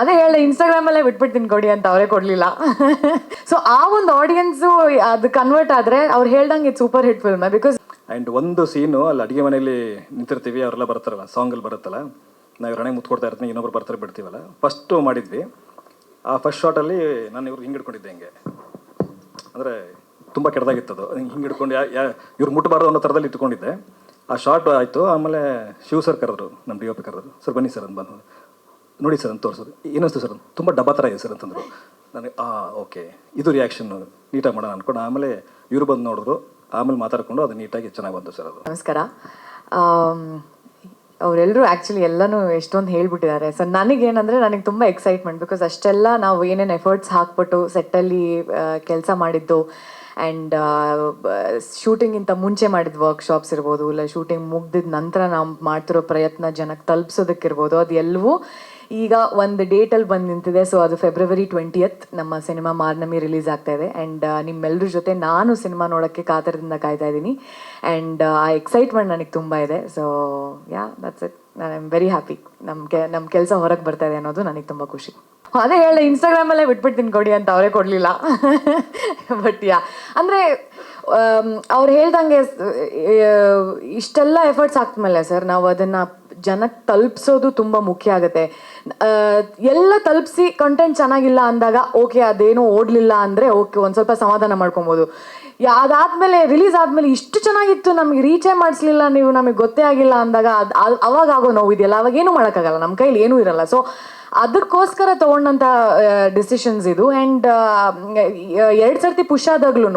ಅದೇ ಹೇಳಿ ಇನ್ಸ್ಟಾಗ್ರಾಮ್ ಅಲ್ಲೇ ಬಿಟ್ಬಿಡ್ತೀನಿ ಕೊಡಿ ಅಂತ ಅವರೇ ಕೊಡ್ಲಿಲ್ಲ. ಸೊ ಆ ಒಂದು ಆಡಿಯನ್ಸು ಅದು ಕನ್ವರ್ಟ್ ಆದ್ರೆ ಅವ್ರು ಹೇಳ್ದಂಗೆ ಇದು super hit film because and ಒಂದು ಸೀನು ಅಲ್ಲಿ ಅಡುಗೆ ಮನೆಯಲ್ಲಿ ನಿಂತಿರ್ತೀವಿ, ಅವರೆಲ್ಲ ಬರ್ತಾರಲ್ಲ ಸಾಂಗಲ್ಲಿ ಬರುತ್ತಲ್ಲ, ನಾವು ರಣೆ ಮುತ್ಕೊಡ್ತಾ ಇರ್ತೀನಿ ಇನ್ನೊಬ್ರು ಬರ್ತಾರೆ ಬಿಡ್ತೀವಲ್ಲ ಫಸ್ಟು ಮಾಡಿದ್ವಿ. ಆ ಫಸ್ಟ್ ಶಾಟಲ್ಲಿ ನಾನು ಇವ್ರು ಹಿಂಗೆ ಹಿಡ್ಕೊಂಡಿದ್ದೆ ಹಿಂಗೆ. ಅಂದರೆ ತುಂಬ ಕೆಟ್ಟದಾಗಿತ್ತು ಅದು. ಹಿಂಗೆ ಹಿಡ್ಕೊಂಡು ಯಾ ಇವ್ರು ಮುಟ್ಟಬಾರ್ದು ಅನ್ನೋ ಥರದಲ್ಲಿ ಇಟ್ಕೊಂಡಿದ್ದೆ. ಆ ಶಾರ್ಟ್ ಆಯಿತು, ಆಮೇಲೆ ಶಿವ್ ಸರ್ ಕರೆದ್ರು ನಮ್ಮ ಡಿ ಒ ಪಿ ಕರೆದ್ರು. ಸರ್, ಬನ್ನಿ ಸರ್, ಅಂತ ಬಂದು ನೋಡಿ ಸರ್ ಅಂತ ತೋರಿಸೋದು. ಏನಿಸ್ತು ಸರ್, ತುಂಬ ಡಬ್ಬ ಥರ ಇದೆ ಸರ್ ಅಂತಂದರು. ನನಗೆ, ಆ, ಓಕೆ. ಇದು ರಿಯಾಕ್ಷನ್ ನೀಟಾಗಿ ಮಾಡೋಣ ಅಂದ್ಕೊಂಡು ಆಮೇಲೆ ಇವರು ಬಂದು ನೋಡಿದ್ರು. ಆಮೇಲೆ ಮಾತಾಡಿಕೊಂಡು ಅದು ನೀಟಾಗಿ ಚೆನ್ನಾಗಿ ಬಂತು ಸರ್ ಅದು. ನಮಸ್ಕಾರ. ಅವರೆಲ್ಲರೂ ಆ್ಯಕ್ಚುಲಿ ಎಲ್ಲನೂ ಎಷ್ಟೊಂದು ಹೇಳ್ಬಿಟ್ಟಿದ್ದಾರೆ. ಸೊ ನನಗೇನಂದರೆ ನನಗೆ ತುಂಬ ಎಕ್ಸೈಟ್ಮೆಂಟ್ ಬಿಕಾಸ್ ಅಷ್ಟೆಲ್ಲ ನಾವು ಏನೇನು ಎಫರ್ಟ್ಸ್ ಹಾಕ್ಬಿಟ್ಟು ಸೆಟ್ಟಲ್ಲಿ ಕೆಲಸ ಮಾಡಿದ್ದು ಆ್ಯಂಡ್ ಶೂಟಿಂಗಿಂತ ಮುಂಚೆ ಮಾಡಿದ ವರ್ಕ್ಶಾಪ್ಸ್ ಇರ್ಬೋದು, ಇಲ್ಲ ಶೂಟಿಂಗ್ ಮುಗ್ದಿದ ನಂತರ ನಾವು ಮಾಡ್ತಿರೋ ಪ್ರಯತ್ನ ಜನಕ್ಕೆ ತಲುಪಿಸೋದಕ್ಕಿರ್ಬೋದು, ಅದು ಎಲ್ಲವೂ ಈಗ ಒಂದು ಡೇಟಲ್ಲಿ ಬಂದು ನಿಂತಿದೆ. ಸೊ ಅದು ಫೆಬ್ರವರಿ ಟ್ವೆಂಟಿಯತ್ ನಮ್ಮ ಸಿನಿಮಾ ಮಾರ್ನಮಿ ರಿಲೀಸ್ ಆಗ್ತಾ ಇದೆ. ಆ್ಯಂಡ್ ನಿಮ್ಮೆಲ್ಲರ ಜೊತೆ ನಾನು ಸಿನಿಮಾ ನೋಡೋಕ್ಕೆ ಕಾತರದಿಂದ ಕಾಯ್ತಾ ಇದ್ದೀನಿ. ಆ್ಯಂಡ್ ಆ ಎಕ್ಸೈಟ್ಮೆಂಟ್ ನನಗೆ ತುಂಬ ಇದೆ. ಸೊ ಯಾ ದಟ್ಸ್ ಇಟ್ ನಾನು ಐಮ್ ವೆರಿ ಹ್ಯಾಪಿ ನಮಗೆ ನಮ್ಮ ಕೆಲಸ ಹೊರಗೆ ಬರ್ತಾ ಇದೆ ಅನ್ನೋದು ನನಗೆ ತುಂಬ ಖುಷಿ. ಅದೇ ಹೇಳಿ ಇನ್ಸ್ಟಾಗ್ರಾಮಲ್ಲೇ ಬಿಟ್ಬಿಡ್ತೀನಿ ಕೊಡಿ ಅಂತ ಅವರೇ ಕೊಡಲಿಲ್ಲ. ಬಟ್ ಯಾ ಅಂದರೆ ಅವ್ರು ಹೇಳ್ದಂಗೆ ಇಷ್ಟೆಲ್ಲ ಎಫರ್ಟ್ಸ್ ಹಾಕ್ಮೇಲೆ ಸರ್. ನಾವು ಅದನ್ನು ಜನಕ್ಕೆ ತಲುಪಿಸೋದು ತುಂಬ ಮುಖ್ಯ ಆಗುತ್ತೆ. ಎಲ್ಲ ತಲುಪಿಸಿ ಕಂಟೆಂಟ್ ಚೆನ್ನಾಗಿಲ್ಲ ಅಂದಾಗ ಓಕೆ, ಅದೇನೋ ಓಡಲಿಲ್ಲ ಅಂದರೆ ಓಕೆ, ಒಂದು ಸ್ವಲ್ಪ ಸಮಾಧಾನ ಮಾಡ್ಕೊಬೋದು. ಅದಾದಮೇಲೆ ರಿಲೀಸ್ ಆದಮೇಲೆ ಇಷ್ಟು ಚೆನ್ನಾಗಿತ್ತು ನಮಗೆ ರೀಚೇ ಮಾಡಿಸ್ಲಿಲ್ಲ ನೀವು, ನಮಗೆ ಗೊತ್ತೇ ಆಗಿಲ್ಲ ಅಂದಾಗ ಅದು ಅವಾಗ ಆಗೋ ನೋವು ಇದೆಯಲ್ಲ, ಅವಾಗ ಏನು ಮಾಡೋಕ್ಕಾಗಲ್ಲ ನಮ್ಮ ಕೈಲಿ ಏನೂ ಇರಲ್ಲ. ಸೊ ಅದಕ್ಕೋಸ್ಕರ ತಗೊಂಡಂತ ಡಿಸಿಷನ್ಸ್ ಇದು. ಆ್ಯಂಡ್ ಎರಡು ಸರ್ತಿ ಪುಷ್ ಆದಾಗ್ಲೂ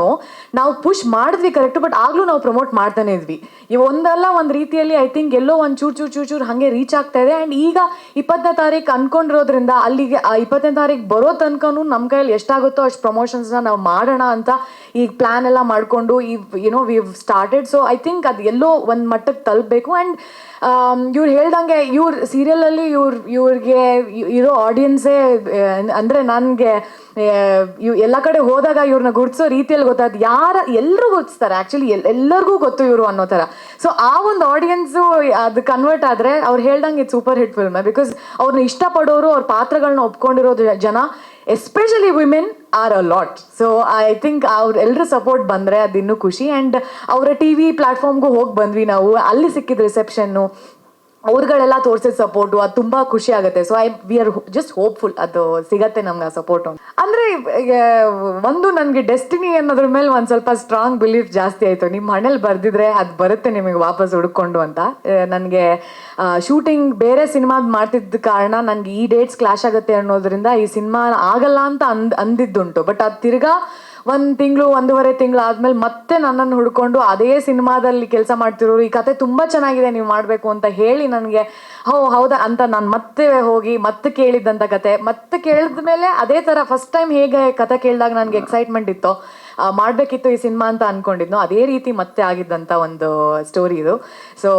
ನಾವು ಪುಷ್ ಮಾಡಿದ್ವಿ ಕರೆಕ್ಟ್ ಬಟ್ ಆಗಲೂ ನಾವು ಪ್ರಮೋಟ್ ಮಾಡ್ತಾನೆ ಇದ್ವಿ. ಈ ಒಂದಲ್ಲ, ಒಂದು ರೀತಿಯಲ್ಲಿ ಐ ಥಿಂಕ್ ಎಲ್ಲೋ ಒಂದು ಚೂರು ಚೂರು ಚೂರು ಚೂರು ಹಾಗೆ ರೀಚ್ ಆಗ್ತಾ ಇದೆ. ಆ್ಯಂಡ್ ಈಗ ಇಪ್ಪತ್ತನೇ ತಾರೀಕು ಅನ್ಕೊಂಡಿರೋದ್ರಿಂದ ಅಲ್ಲಿಗೆ ಇಪ್ಪತ್ತನೇ ತಾರೀಕು ಬರೋ ತನಕನೂ ನಮ್ಮ ಕೈಯಲ್ಲಿ ಎಷ್ಟಾಗುತ್ತೋ ಅಷ್ಟು ಪ್ರಮೋಷನ್ಸ್ನ ನಾವು ಮಾಡೋಣ ಅಂತ ಈಗ ಪ್ಲ್ಯಾನ್ ಎಲ್ಲ ಮಾಡಿಕೊಂಡು ಈ you know we started so I think ಅದು ಎಲ್ಲೋ ಒಂದು ಮಟ್ಟಕ್ಕೆ ತಲುಪಬೇಕು. ಆ್ಯಂಡ್ ಇವ್ರು ಹೇಳ್ದಂಗೆ ಇವ್ರ ಸೀರಿಯಲಲ್ಲಿ ಇವ್ರ, ಇವ್ರಿಗೆ ಇರೋ ಆಡಿಯನ್ಸೇ ಅಂದರೆ ನನಗೆ ಎಲ್ಲ ಕಡೆ ಹೋದಾಗ ಇವ್ರನ್ನ ಗುರ್ತಿಸೋ ರೀತಿಯಲ್ಲಿ ಗೊತ್ತಾದ ಯಾರ ಎಲ್ಲರೂ ಗುರ್ತಿಸ್ತಾರೆ. ಆ್ಯಕ್ಚುಲಿ ಎಲ್, ಎಲ್ಲರಿಗೂ ಗೊತ್ತು ಇವರು ಅನ್ನೋ ಥರ. ಸೊ ಆ ಒಂದು ಆಡಿಯನ್ಸು ಅದು ಕನ್ವರ್ಟ್ ಆದರೆ ಅವ್ರು ಹೇಳ್ದಂಗೆ ಇದು ಸೂಪರ್ ಹಿಟ್ ಫಿಲ್ಮ್ ಬಿಕಾಸ್ ಅವ್ರನ್ನ ಇಷ್ಟಪಡೋರು, ಅವ್ರ ಪಾತ್ರಗಳನ್ನ ಒಪ್ಕೊಂಡಿರೋದು ಜನ especially women are a lot so I think ಅವ್ರ ಎಲ್ಲರೂ ಸಪೋರ್ಟ್ ಬಂದರೆ ಅದು ಇನ್ನೂ ಖುಷಿ. ಆ್ಯಂಡ್ ಅವರ ಟಿ ವಿ ಪ್ಲಾಟ್ಫಾರ್ಮ್ಗೂ ಹೋಗಿ ಬಂದ್ವಿ ನಾವು. ಅಲ್ಲಿ ಸಿಕ್ಕಿದ ರಿಸೆಪ್ಷನ್ನು ಅವ್ರುಗಳೆಲ್ಲ ತೋರಿಸಿದ ಸಪೋರ್ಟು ಅದು ತುಂಬ ಖುಷಿ ಆಗುತ್ತೆ. So I we are just hopeful ಅದು ಸಿಗತ್ತೆ ನಮ್ಗೆ ಆ ಸಪೋರ್ಟು ಅಂದರೆ ಒಂದು ನನಗೆ ಡೆಸ್ಟಿನಿ ಅನ್ನೋದ್ರ ಮೇಲೆ ಒಂದು ಸ್ವಲ್ಪ ಸ್ಟ್ರಾಂಗ್ ಬಿಲೀಫ್ ಜಾಸ್ತಿ ಆಯಿತು. ನಿಮ್ಮ ಮನೇಲಿ ಬರ್ದಿದ್ರೆ ಅದು ಬರುತ್ತೆ ನಿಮಗೆ ವಾಪಸ್ ಹುಡ್ಕೊಂಡು ಅಂತ. ನನಗೆ ಶೂಟಿಂಗ್ ಬೇರೆ ಸಿನಿಮಾದ್ ಮಾಡ್ತಿದ್ದ ಕಾರಣ ನನಗೆ ಈ ಡೇಟ್ಸ್ ಕ್ಲಾಶ್ ಆಗುತ್ತೆ ಅನ್ನೋದ್ರಿಂದ ಈ ಸಿನಿಮಾ ಆಗಲ್ಲ ಅಂತ ಅಂದ್, ಅಂದಿದ್ದುಂಟು. ಬಟ್ ಅದು ತಿರ್ಗಾ ಒಂದು ತಿಂಗಳು, ಒಂದೂವರೆ ತಿಂಗಳು ಆದಮೇಲೆ ಮತ್ತೆ ನನ್ನನ್ನು ಹುಡ್ಕೊಂಡು ಅದೇ ಸಿನಿಮಾದಲ್ಲಿ ಕೆಲಸ ಮಾಡ್ತಿರೋರು, ಈ ಕತೆ ತುಂಬ ಚೆನ್ನಾಗಿದೆ, ನೀವು ಮಾಡಬೇಕು ಅಂತ ಹೇಳಿ ನನಗೆ, ಹೋ, ಹೌದಾ ಅಂತ ನಾನು ಮತ್ತೆ ಹೋಗಿ, ಮತ್ತೆ ಕೇಳಿದ್ದಂಥ ಕತೆ, ಮತ್ತೆ ಕೇಳಿದ ಮೇಲೆ ಅದೇ ಥರ ಫಸ್ಟ್ ಟೈಮ್ ಹೇಗೆ ಕತೆ ಕೇಳಿದಾಗ ನನಗೆ ಎಕ್ಸೈಟ್ಮೆಂಟ್ ಇತ್ತು ಮಾಡ್ಬೇಕಿತ್ತು ಈ ಸಿನಿಮಾ ಅಂತ ಅನ್ಕೊಂಡಿದ್ನೋ, ಅದೇ ರೀತಿ ಮತ್ತೆ ಆಗಿದ್ದಂಥ ಒಂದು ಸ್ಟೋರಿ ಇದು. ಸೊ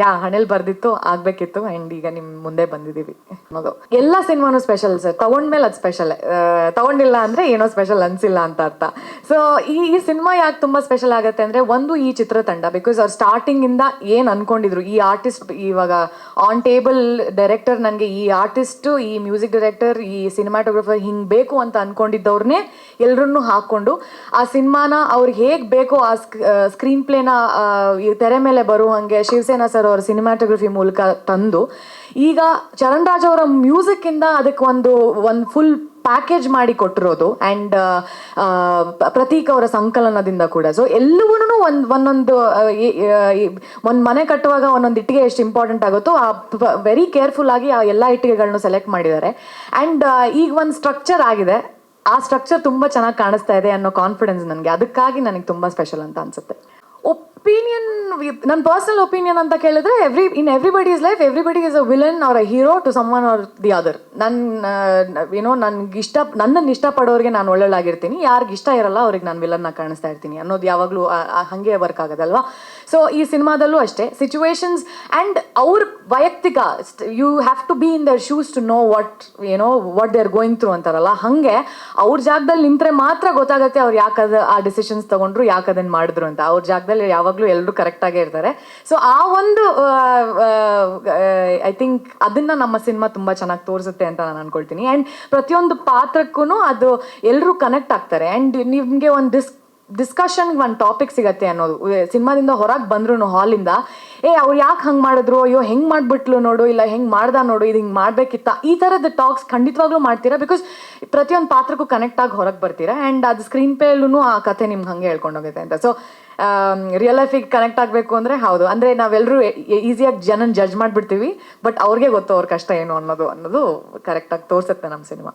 ಯಾ, ಹಣೆಲ್ ಬರ್ದಿತ್ತು, ಆಗ್ಬೇಕಿತ್ತು ಆ್ಯಂಡ್ ಈಗ ನಿಮ್ಮ ಮುಂದೆ ಬಂದಿದ್ದೀವಿ. ಮಗು. ಎಲ್ಲ ಸಿನಿಮಾನು ಸ್ಪೆಷಲ್ ಸರ್ ತಗೊಂಡ್ಮೇಲೆ ಅದು ಸ್ಪೆಷಲ್ ತಗೊಂಡಿಲ್ಲ ಅಂದರೆ ಏನೋ ಸ್ಪೆಷಲ್ ಅನ್ಸಿಲ್ಲ ಅಂತ ಅರ್ಥ. ಸೊ ಈ ಈ ಸಿನಿಮಾ ಯಾಕೆ ತುಂಬ ಸ್ಪೆಷಲ್ ಆಗುತ್ತೆ ಅಂದರೆ, ಒಂದು ಈ ಚಿತ್ರತಂಡ ಬಿಕಾಸ್ ಅವ್ರು ಸ್ಟಾರ್ಟಿಂಗಿಂದ ಏನು ಅನ್ಕೊಂಡಿದ್ರು, ಈ ಆರ್ಟಿಸ್ಟ್ ಇವಾಗ ಆನ್ ಟೇಬಲ್ ಡೈರೆಕ್ಟರ್ ನನಗೆ ಈ ಆರ್ಟಿಸ್ಟು ಈ ಮ್ಯೂಸಿಕ್ ಡೈರೆಕ್ಟರ್ ಈ ಸಿನಿಮಾಟೋಗ್ರಫರ್ ಹಿಂಗೆ ಬೇಕು ಅಂತ ಅನ್ಕೊಂಡಿದ್ದವ್ರನ್ನೇ ಎಲ್ಲರನ್ನೂ ಹಾಕ್ಕೊಂಡು ಆ ಸಿನಿಮಾನ ಅವ್ರಿಗೆ ಹೇಗೆ ಬೇಕೋ ಆ ಸ್ಕ್ರೀನ್ ಪ್ಲೇನ ತೆರೆ ಮೇಲೆ ಬರುವಂಗೆ ಶಿವಸೇನಾ ಸರ್ ಅವರ ಸಿನಿಮಾಟೋಗ್ರಫಿ ಮೂಲಕ ತಂದು, ಈಗ ಚರಣ್ ರಾಜ್ ಅವರ ಮ್ಯೂಸಿಕ್ಕಿಂದ ಅದಕ್ಕೆ ಒಂದು ಒಂದು ಫುಲ್ ಪ್ಯಾಕೇಜ್ ಮಾಡಿ ಕೊಟ್ಟಿರೋದು ಆ್ಯಂಡ್ ಪ್ರತೀಕ್ ಅವರ ಸಂಕಲನದಿಂದ ಕೂಡ. ಸೊ ಎಲ್ಲವೂ ಒಂದು, ಒಂದೊಂದು ಒಂದು ಮನೆ ಕಟ್ಟುವಾಗ ಒಂದೊಂದು ಇಟ್ಟಿಗೆ ಎಷ್ಟು ಇಂಪಾರ್ಟೆಂಟ್ ಆಗುತ್ತೋ ಆ ವೆರಿ ಕೇರ್ಫುಲ್ ಆಗಿ ಆ ಎಲ್ಲ ಇಟ್ಟಿಗೆಗಳನ್ನು ಸೆಲೆಕ್ಟ್ ಮಾಡಿದ್ದಾರೆ. ಆ್ಯಂಡ್ ಈಗ ಒಂದು ಸ್ಟ್ರಕ್ಚರ್ ಆಗಿದೆ. ಆ ಸ್ಟ್ರಕ್ಚರ್ ತುಂಬ ಚೆನ್ನಾಗಿ ಕಾಣಿಸ್ತಾ ಇದೆ ಅನ್ನೋ ಕಾನ್ಫಿಡೆನ್ಸ್ ನನಗೆ. ಅದಕ್ಕಾಗಿ ನನಗೆ ತುಂಬ ಸ್ಪೆಷಲ್ ಅಂತ ಅನ್ಸುತ್ತೆ. ಒಪಿನಿಯನ್ ನನ್ನ ಪರ್ಸನಲ್ ಒಪಿನಿಯನ್ ಅಂತ ಕೇಳಿದ್ರೆ every in everybody is life everybody is a villain or a hero to some one or the other ನನ್ನ ಏನೋ ನನ್ಗೆ ಇಷ್ಟ ನನ್ನನ್ನು ಇಷ್ಟಪಡೋರಿಗೆ ನಾನು ಒಳ್ಳೊಳ್ಳಾಗಿರ್ತೀನಿ. ಯಾರಿಗೆ ಇಷ್ಟ ಇರಲ್ಲ ಅವ್ರಿಗೆ ನಾನು ವಿಲನ್ನ ಕಾಣಿಸ್ತಾ ಇರ್ತೀನಿ ಅನ್ನೋದು ಯಾವಾಗಲೂ ಹಾಗೆ ವರ್ಕ್ ಆಗೋದಲ್ವಾ? ಸೊ ಈ ಸಿನಿಮಾದಲ್ಲೂ ಅಷ್ಟೇ. ಸಿಚುವೇಶನ್ಸ್ ಆ್ಯಂಡ್ ಅವ್ರ ವೈಯಕ್ತಿಕ you have to be in their shoes to know what ಏನೋ what they are going through ಅಂತಾರಲ್ಲ? ಹಾಗೆ ಅವ್ರ ಜಾಗದಲ್ಲಿ ನಿಂತರೆ ಮಾತ್ರ ಗೊತ್ತಾಗುತ್ತೆ ಅವ್ರು ಯಾಕೆ ಅದು ಆ ಡಿಸಿಷನ್ಸ್ ತೊಗೊಂಡ್ರು ಯಾಕೆ ಅದನ್ನು ಮಾಡಿದ್ರು ಅಂತ. ಅವ್ರ ಜಾಗದಲ್ಲಿ ಯಾವಾಗ ಯಾವಾಗಲೂ ಎಲ್ಲರೂ ಕರೆಕ್ಟಾಗೇ ಇರ್ತಾರೆ. ಸೊ ಆ ಒಂದು ಐ ಥಿಂಕ್ ಅದನ್ನ ನಮ್ಮ ಸಿನಿಮಾ ತುಂಬಾ ಚೆನ್ನಾಗಿ ತೋರಿಸುತ್ತೆ ಅಂತ ನಾನು ಅನ್ಕೊಳ್ತೀನಿ. ಅಂಡ್ ಪ್ರತಿಯೊಂದು ಪಾತ್ರಕ್ಕೂ ಅದು ಎಲ್ಲರೂ ಕನೆಕ್ಟ್ ಆಗ್ತಾರೆ. ಅಂಡ್ ನಿಮಗೆ ಒಂದು ಡಿಸ್ ಡಿಸ್ಕಷನ್ ಒಂದು ಟಾಪಿಕ್ ಸಿಗತ್ತೆ ಅನ್ನೋದು. ಸಿನಿಮಾದಿಂದ ಹೊರಗೆ ಬಂದ್ರು ಹಾಲಿಂದ ಏ, ಅವ್ರು ಯಾಕೆ ಹಂಗೆ ಮಾಡಿದ್ರು? ಅಯ್ಯೋ, ಹೆಂಗೆ ಮಾಡಿಬಿಟ್ಲು ನೋಡು? ಇಲ್ಲ, ಹೆಂಗೆ ಮಾಡ್ದ ನೋಡು? ಇದು ಹಿಂಗೆ ಮಾಡಬೇಕಿತ್ತ? ಈ ಥರದ ಟಾಕ್ಸ್ ಖಂಡಿತವಾಗ್ಲೂ ಮಾಡ್ತೀರಾ? ಬಿಕಾಸ್ ಪ್ರತಿಯೊಂದು ಪಾತ್ರಕ್ಕೂ ಕನೆಕ್ಟ್ ಆಗಿ ಹೊರಗೆ ಬರ್ತೀರಾ? ಆ್ಯಂಡ್ ಅದು ಸ್ಕ್ರೀನ್ ಪೇಲೂ ಆ ಕಥೆ ನಿಮ್ಗೆ ಹಂಗೆ ಹೇಳ್ಕೊಂಡೋಗುತ್ತೆ ಅಂತ. ಸೊ ರಿಯಲ್ ಲೈಫಿಗೆ ಕನೆಕ್ಟ್ ಆಗಬೇಕು ಅಂದರೆ ಹೌದು. ಅಂದರೆ ನಾವೆಲ್ಲರೂ ಈಸಿಯಾಗಿ ಜನನ ಜಡ್ಜ್ ಮಾಡಿಬಿಡ್ತೀವಿ ಬಟ್ ಅವ್ರಿಗೆ ಗೊತ್ತು ಅವ್ರ ಕಷ್ಟ ಏನು ಅನ್ನೋದು ಅನ್ನೋದು ಕರೆಕ್ಟಾಗಿ ತೋರಿಸುತ್ತೆ ನಮ್ಮ ಸಿನಿಮಾ.